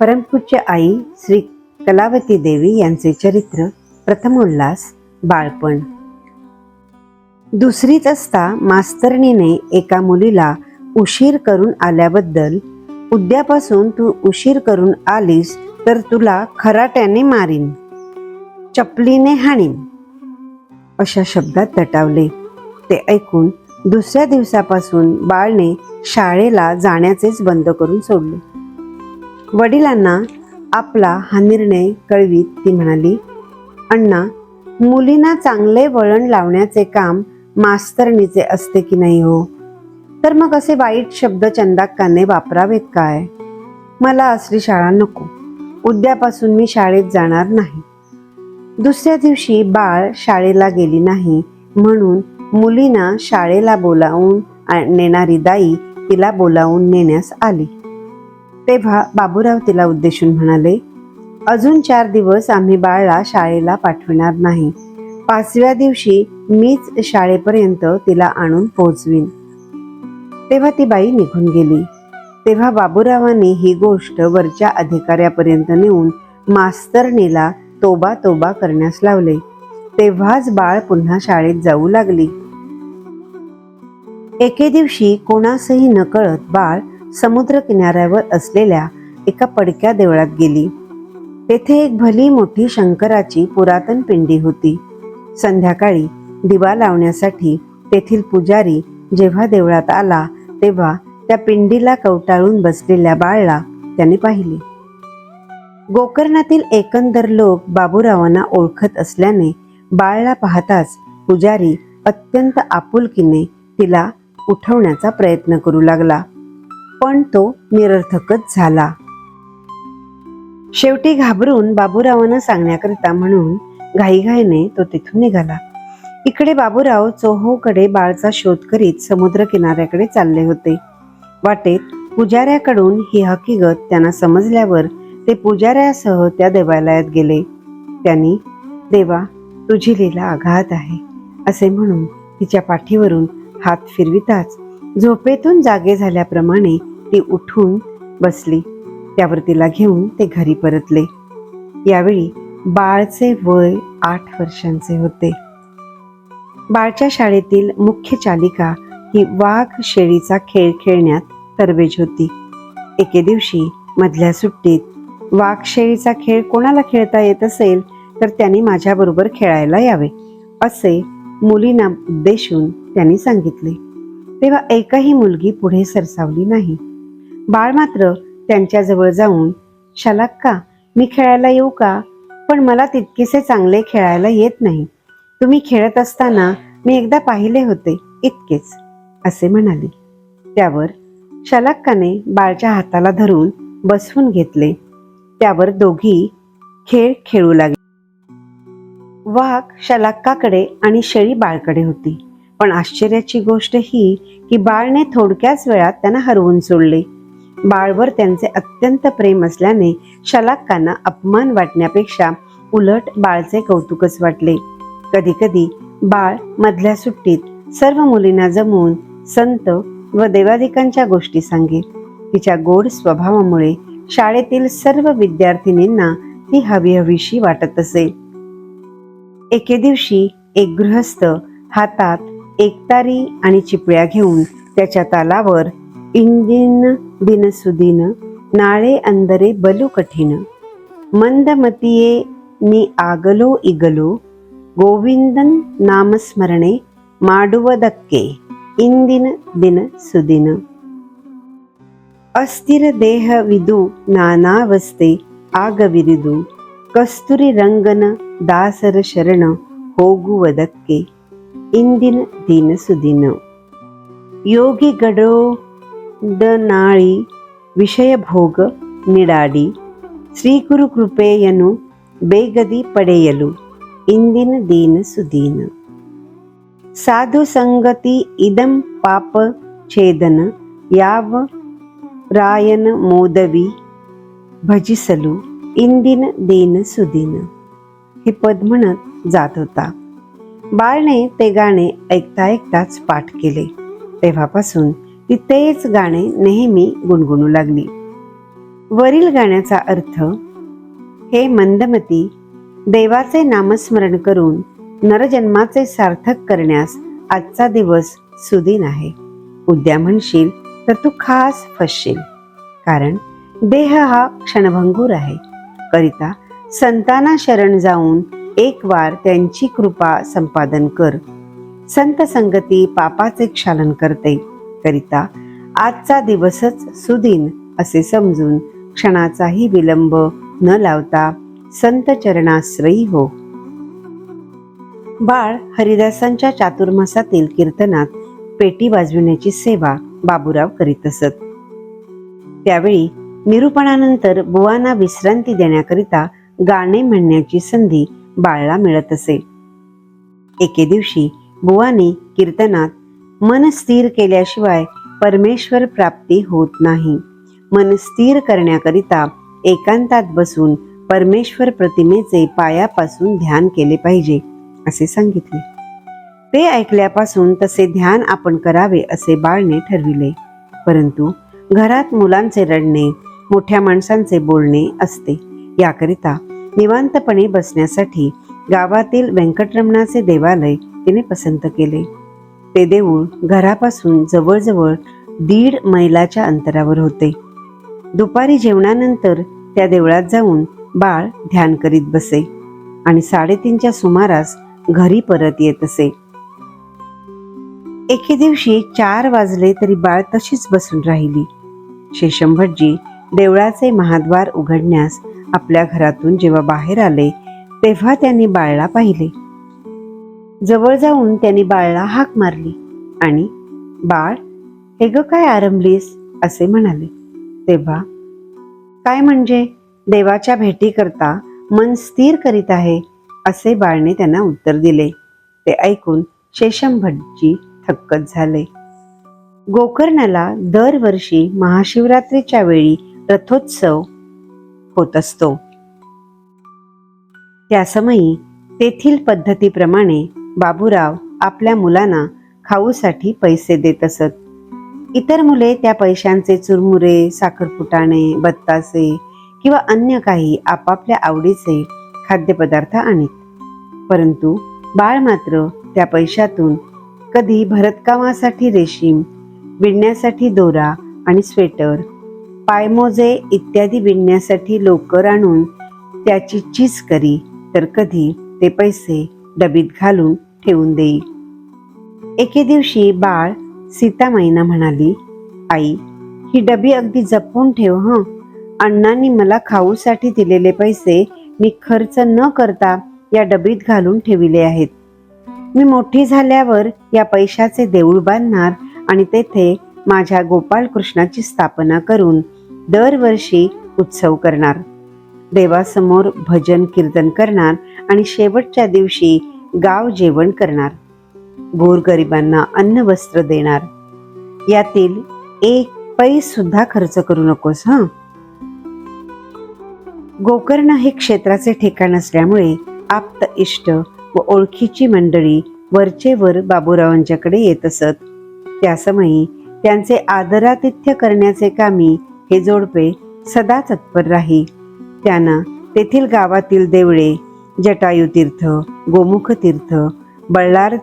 परमपूज्य आई श्री कलावती देवी यांचे चरित्र प्रथमोल्लास बाळपण. दुसरीच असता मास्तरणीने एका मुलीला उशीर करून आल्याबद्दल उद्यापासून तू उशीर करून आलीस तर तुला खराट्याने मारीन चपलीने हाणीन अशा शब्दात दटावले. ते ऐकून दुसऱ्या दिवसापासून बाळने शाळेला जाण्याचेच बंद करून सोडले. वडिलांना आपला हा निर्णय कळवीत. ती म्हणाली अण्णा मुलींना चांगले वळण लावण्याचे काम मास्तरणीचे असते की नाही हो? तर मग असे वाईट शब्द चंदाक्काने वापरावेत काय? मला असली शाळा नको. उद्यापासून मी शाळेत जाणार नाही. दुसऱ्या दिवशी बाळ शाळेला गेली नाही म्हणून मुलींना शाळेला बोलावून नेणारी दाई तिला बोलावून नेण्यास आली. तेव्हा बाबूराव तिला उद्देशून म्हणाले अजून चार दिवस आम्ही बाळला शाळेला पाठविणार नाही. पाचव्या दिवशी मीच शाळेपर्यंत तिला आणून पोहोचवीन तेव्हा ती बाई निघून गेली. तेव्हा बाबूरावांनी ही गोष्ट वरच्या अधिकाऱ्यापर्यंत नेऊन मास्तरणीला तोबा तोबा करण्यास लावले. तेव्हाच बाळ पुन्हा शाळेत जाऊ लागली. एके दिवशी कोणासही नकळत बाळ समुद्र किनाऱ्यावर असलेल्या एका पडक्या देवळात गेली. तेथे एक भली मोठी शंकराची पुरातन पिंडी होती. संध्याकाळी दिवा लावण्यासाठी तेथील पुजारी जेव्हा देवळात आला तेव्हा त्या पिंडीला कवटाळून बसलेल्या बाळला त्याने पाहिले. गोकर्णातील एकंदर लोक बाबूरावांना ओळखत असल्याने बाळला पाहताच पुजारी अत्यंत आपुलकीने तिला उठवण्याचा प्रयत्न करू लागला. पण तो निरर्थकच झाला. शेवटी घाबरून बाबूरावांना सांगण्याकरिता म्हणून घाईघाईने तो तिथून निघाला. इकडे बाबूराव चोहोकडे बाळचा शोध करीत समुद्र किनाऱ्याकडे चालले होते. वाटेत पुजाऱ्याकडून ही हकीकत त्यांना समजल्यावर ते पुजाऱ्यासह त्या देवालयात गेले. त्यांनी देवा तुझी लीला आघात आहे असे म्हणून तिच्या पाठीवरून हात फिरविताच झोपेतून जागे झाल्याप्रमाणे ती उठून बसली. त्यावर तिला घेऊन ते घरी परतले. यावेळी बाळचे वय आठ वर्षांचे होते. बाळच्या शाळेतील मुख्य चालिका ही वाघ शेळीचा खेळ खेळण्यात तरबेज होती. एके दिवशी मधल्या सुट्टीत वाघ शेळीचा खेळ कोणाला खेळता येत असेल तर त्यांनी माझ्याबरोबर खेळायला यावे असे मुलींना उद्देशून त्यांनी सांगितले. तेव्हा एकही मुलगी पुढे सरसावली नाही. बाळ मात्र त्यांच्याजवळ जाऊन शालाक्का मी खेळायला येऊ का? पण मला तितकेसे चांगले खेळायला येत नाही. तुम्ही खेळत असताना मी एकदा पाहिले होते इतकेच असे म्हणाले. त्यावर शलाक्काने बाळच्या हाताला धरून बसवून घेतले. त्यावर दोघी खेळ खेळू लागले. वाघ शलाक्काकडे आणि शेळी बाळकडे होती. पण आश्चर्याची गोष्ट ही की बाळने थोडक्याच वेळात त्यांना हरवून सोडले. बाळवर त्यांचे अत्यंत प्रेम असल्याने शलाकांना अपमान वाटण्यापेक्षा उलट बाळचे कौतुकच वाटले. कधी कधी बाळ मधल्या सुट्टीत सर्व मुलींना जमवून संत व देवादिकांच्या गोष्टी सांगे तिच्या गोड स्वभावामुळे शाळेतील सर्व विद्यार्थिनींना ती हवी हवीशी वाटत असे. एके दिवशी एक गृहस्थ हातात एकतारी आणि चिपळ्या घेऊन त्याच्या तालावर इंदिन दिनसुदीन नाळे अंदरे बलू कठीण मंदमतिये नि आगलो इगलो गोविंदन नामस्मरणे माडुवदक्के इंदिन दिन सुदिन अस्थिर देह विदू नानावस्ते ಆಗವಿರಿದು ಕಸ್ತೂರಿ ರಂಗನ ದಾಸರ ಶರಣ ಹೋಗುವುದಕ್ಕೆ ಇಂದಿನ ದಿನ ಸುದಿನ ಯೋಗಿಗಡೋ ನಾಳಿ ವಿಷಯ ಭೋಗ ನಿಡಾಡಿ ಶ್ರೀಗುರು ಕೃಪೆಯನ್ನು ಬೇಗದಿ ಪಡೆಯಲು ಇಂದಿನ ದೀನ ಸುದೀನ ಸಾಧು ಸಂಗತಿ ಇದಂ ಪಾಪ ಛೇದನ ಯಾವ ರಾಯನ ಮೋದವಿ भजिसलू इंदिन दिन सुदिन हे पद म्हणत जात होता बाळने ते गाणे ऐकता ऐकताच पाठ केले. तेव्हापासून ती तेच गाणे नेहमी गुणगुणू लागली. वरील गाण्याचा अर्थ हे मंदमती देवाचे नामस्मरण करून नरजन्माचे सार्थक करण्यास आजचा दिवस सुदिन आहे. उद्या म्हणशील तर तू खास फसशील कारण देह हा क्षणभंगूर आहे. करिता संतांना शरण जाऊन एक वार त्यांची कृपा संपादन कर. संत संगती पापाचे क्षालन करते. करिता आजचा दिवसच सुदिन असे समजून क्षणाचाही विलंब न लावता संत चरणाश्रयी हो. बाळ हरिदासांच्या चातुर्मासातील कीर्तनात पेटी वाजविण्याची सेवा बाबूराव करीत असत. त्यावेळी निरूपणानंतर बुवांना विश्रांती देण्याकरिता गाणे म्हणण्याची संधी बाळला मिळत असे. एके दिवशी बुवाने कीर्तनात मन स्थिर केल्याशिवाय परमेश्वर प्राप्ती होत नाही. मन स्थिर करण्याकरिता एकांतात बसून परमेश्वर प्रतिमेचे पायापासून ध्यान केले पाहिजे असे सांगितले. ते ऐकल्यापासून तसे ध्यान आपण करावे असे बाळने ठरविले. परंतु घरात मुलांचे रडणे मोठ्या माणसांचे बोलणे असते. याकरिता निवांतपणे बसण्यासाठी गावातील व्यंकटरमणाचे देवालय तिने पसंत केले. ते देऊळ घरापासून जवळजवळ दीड मैलाच्या अंतरावर होते. दुपारी जेवणानंतर त्या देवळात जाऊन बाळ ध्यान करीत बसे आणि साडेतीनच्या सुमारास घरी परत येत असे. एके दिवशी चार वाजले तरी बाळ तशीच बसून राहिली. शेषंभटजी देवळाचे महाद्वार उघडण्यास आपल्या घरातून जेव्हा बाहेर आले तेव्हा त्यांनी बाळला पाहिले. जवळ जाऊन त्यांनी बाळला हाक मारली आणि बाळ हे ग काय आरंभलीस? असे म्हणाले. तेव्हा काय म्हणजे? देवाच्या भेटी करता मन स्थिर करीत आहे? असे बाळने त्यांना उत्तर दिले. ते ऐकून शेषंभटजी थक्कच झाले. गोकर्णाला दरवर्षी महाशिवरात्रीच्या वेळी रथोत्सव होत असतो. त्यासमयी तेथील पद्धतीप्रमाणे बाबूराव आपल्या मुलांना खाऊसाठी पैसे देत असत. इतर मुले त्या पैशांचे चुरमुरे साखरपुटाणे बत्तासे किंवा अन्य काही आपापल्या आवडीचे खाद्यपदार्थ आणीत. परंतु बाळ मात्र त्या पैशातून कधी भरतकामासाठी रेशीम विणण्यासाठी दोरा आणि स्वेटर पायमोजे इत्यादी विणण्यासाठी लोकर आणून त्याची चीज करी तर कधी ते पैसे डबीत घालून ठेवून देई एके दिवशी बाळ सीतामाईना म्हणाली आई ही डबी अगदी जपून ठेव हं. अण्णांनी मला खाऊसाठी दिलेले पैसे मी खर्च न करता या डबीत घालून ठेविले आहेत. मी मोठी झाल्यावर या पैशाचे देऊळ बांधणार आणि तेथे माझ्या गोपाळकृष्णाची स्थापना करून दरवर्षी उत्सव करणार. देवासमोर भजन कीर्तन करणार आणि शेवटच्या दिवशी गाव जेवण करणार. गोरगरिबांना अन्न वस्त्र देणार. यातील एक पैस सुद्धा खर्च करू नकोस हा? गोकर्ण हे क्षेत्राचे ठिकाण असल्यामुळे आप्त इष्ट व ओळखीची मंडळी वरचे वर बाबूरावांच्याकडे येत असत. त्यासमयी त्यांचे आदरातिथ्य करण्याचे कामी हे जोडपे सदा तत्पर राही. त्यांना तेथील गावातील देवळे जटायू तीर्थ गोमुख तीर्थ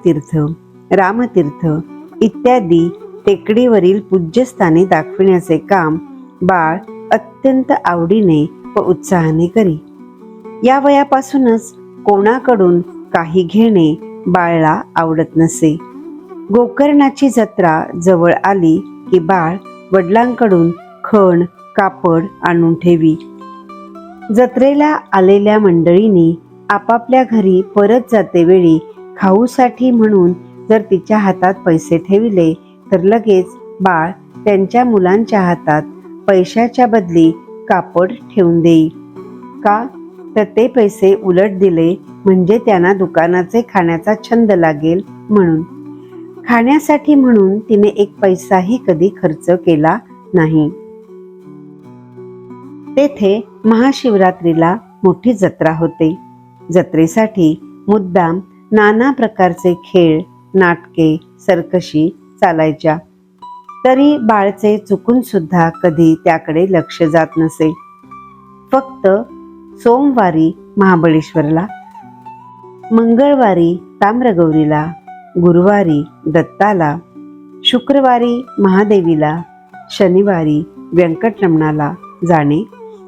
तीर्थ रामतीर्थ इत्यादी टेकडीवरील पूज्यस्थाने दाखविण्याचे काम बाळ अत्यंत आवडीने व उत्साहाने करी. या वयापासूनच कोणाकडून काही घेणे बाळला आवडत नसे. गोकर्णाची जत्रा जवळ आली की बाळ वडिलांकडून खण कापड आणून ठेवी. जत्रेला आलेल्या मंडळींनी आपापल्या घरी परत जाते वेळी खाऊसाठी म्हणून जर तिच्या हातात पैसे ठेविले तर लगेच बाळ त्यांच्या मुलांच्या हातात पैशाच्या बदली कापड ठेवून देई. का? तर ते पैसे उलट दिले म्हणजे त्यांना दुकानाचे खाण्याचा छंद लागेल म्हणून. खाण्यासाठी म्हणून तिने एक पैसाही कधी खर्च केला नाही. तेथे महाशिवरात्रीला मोठी जत्रा होते. जत्रेसाठी मुद्दाम नाना प्रकारचे खेळ नाटके सरकशी चालायच्या. तरी बाळचे चुकून सुद्धा कधी त्याकडे लक्ष जात नसे. फक्त सोमवारी महाबळेश्वरला मंगळवारी ताम्रगौरीला गुरुवारी दत्ताला शुक्रवारी महादेवीला शनिवारी व्यंकटरमणाला जाणे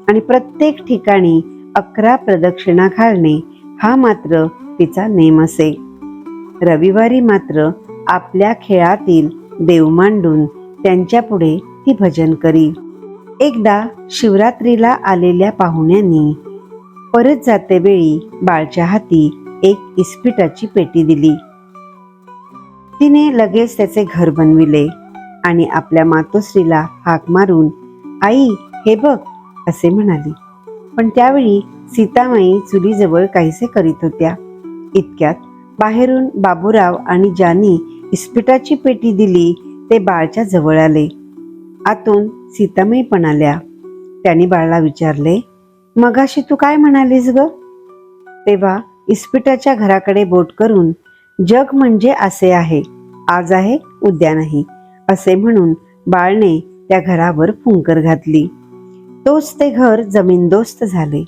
आणि प्रत्येक ठिकाणी अकरा प्रदक्षिणा घालणे हा मात्र तिचा नेम असे. रविवारी मात्र आपल्या खेळातील देव मांडून त्यांच्यापुढे ती भजन करी. एकदा शिवरात्रीला आलेल्या पाहुण्यांनी परत जातेवेळी बाळच्या हाती एक इस्पिटाची पेटी दिली. तिने लगेच त्याचे घर बनविले आणि आपल्या मातोश्रीला हाक मारून आई हे बघ असे म्हणाली. पण त्यावेळी सीतामाई चुलीजवळ काहीसे करीत होत्या. इतक्यात बाहेरून बाबूराव आणि ज्यांनी इस्पिटाची पेटी दिली ते बाळच्या जवळ आले. आतून सीतामाई पण आल्या. त्यांनी बाळाला विचारले मगाशी तू काय म्हणालीस ग? तेव्हा इस्पिटाच्या घराकडे बोट करून जग म्हणजे असे आहे आज आहे उद्या नाही असे म्हणून बाळने त्या घरावर फुंकर घातली. तोच ते घर जमीनदोस्त झाले.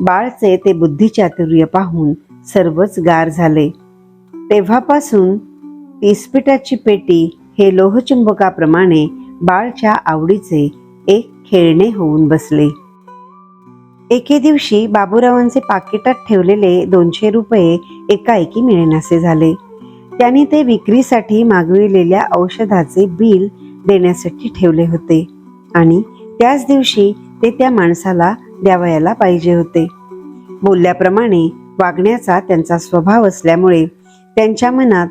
बाळचे ते बुद्धिचातुर्य पाहून सर्वच गार झाले. तेव्हापासून इस्पिटाची पेटी हे लोहचुंबकाप्रमाणे बाळच्या आवडीचे एक खेळणे होऊन बसले. एके दिवशी बाबूरावांचे पाकिटात ठेवलेले दोनशे रुपये एकाएकी मिळेनासे झाले. त्यांनी ते विक्रीसाठी मागविलेल्या औषधाचे बिल देण्यासाठी ठेवले होते आणि त्याच दिवशी ते त्या माणसाला द्यावयाला पाहिजे होते. बोलल्याप्रमाणे वागण्याचा त्यांचा स्वभाव असल्यामुळे त्यांच्या मनात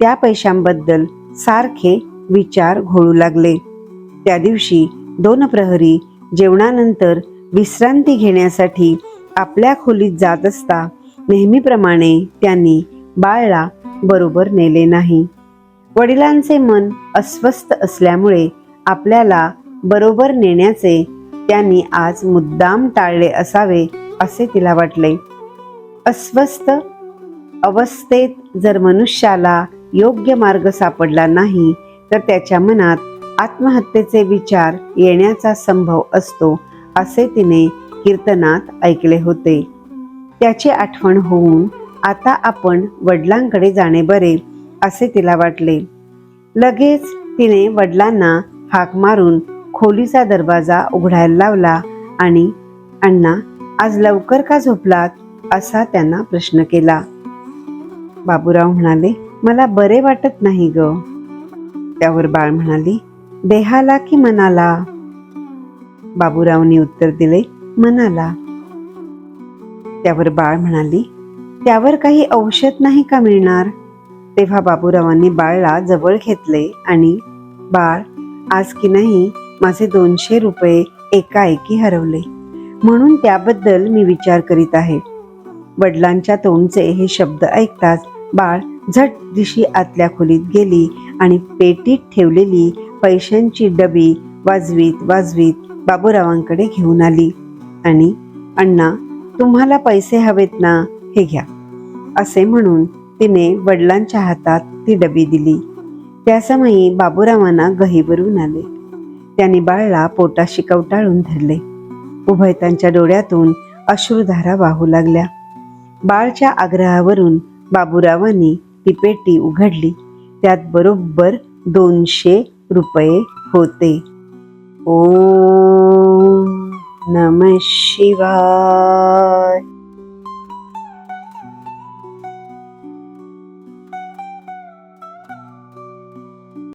त्या पैशांबद्दल सारखे विचार घोळू लागले. त्या दिवशी दोन प्रहरी जेवणानंतर विश्रांती घेण्यासाठी आपल्या खोलीत जात असता नेहमीप्रमाणे त्यांनी बाळला बरोबर नेले नाही. वडिलांचे मन अस्वस्थ असल्यामुळे आपल्याला बरोबर नेण्याचे त्यांनी आज मुद्दाम टाळले असावे असे तिला वाटले. अस्वस्थ अवस्थेत जर मनुष्याला योग्य मार्ग सापडला नाही तर त्याच्या मनात आत्महत्येचे विचार येण्याचा संभव असतो असे तिने कीर्तनात ऐकले होते. त्याची आठवण होऊन आता आपण वडिलांकडे जाणे बरे असे तिला वाटले. लगेच तिने वडिलांना हाक मारून खोलीचा दरवाजा उघडायला लावला आणि अण्णा आज लवकर का झोपलात? असा त्यांना प्रश्न केला. बाबूराव म्हणाले मला बरे वाटत नाही ग. त्यावर बाळ म्हणाली देहाला की मनाला? बाबूरावने उत्तर दिले मनाला. त्यावर बाळ म्हणाली त्यावर काही औषध नाही का मिळणार? तेव्हा बाबूरावांनी बाळला जवळ घेतले आणि बाळ आज की नाही माझे दोनशे रुपये एकाएकी हरवले. म्हणून त्याबद्दल मी विचार करीत आहे. वडिलांच्या तोंडचे हे शब्द ऐकताच बाळ झट दिशी आतल्या खोलीत गेली आणि पेटीत ठेवलेली पैशांची डबी वाजवीत वाजवीत बाबूरावांकडे घेऊन आली आणि अण्णा तुम्हाला पैसे हवेत ना? हे घ्या. असे म्हणून तिने वडिलांच्या हातात ती डबी दिली. त्यासमयी बाबूरावांना गहीवरून आले. त्याने बाळला पोटाशी कवटाळून धरले. उभयतांच्या डोळ्यातून अश्रुधारा वाहू लागल्या. बाळच्या आग्रहावरून बाबूरावांनी ती पेटी उघडली. त्यात बरोबर दोनशे रुपये होते. ओ नम शिवाय.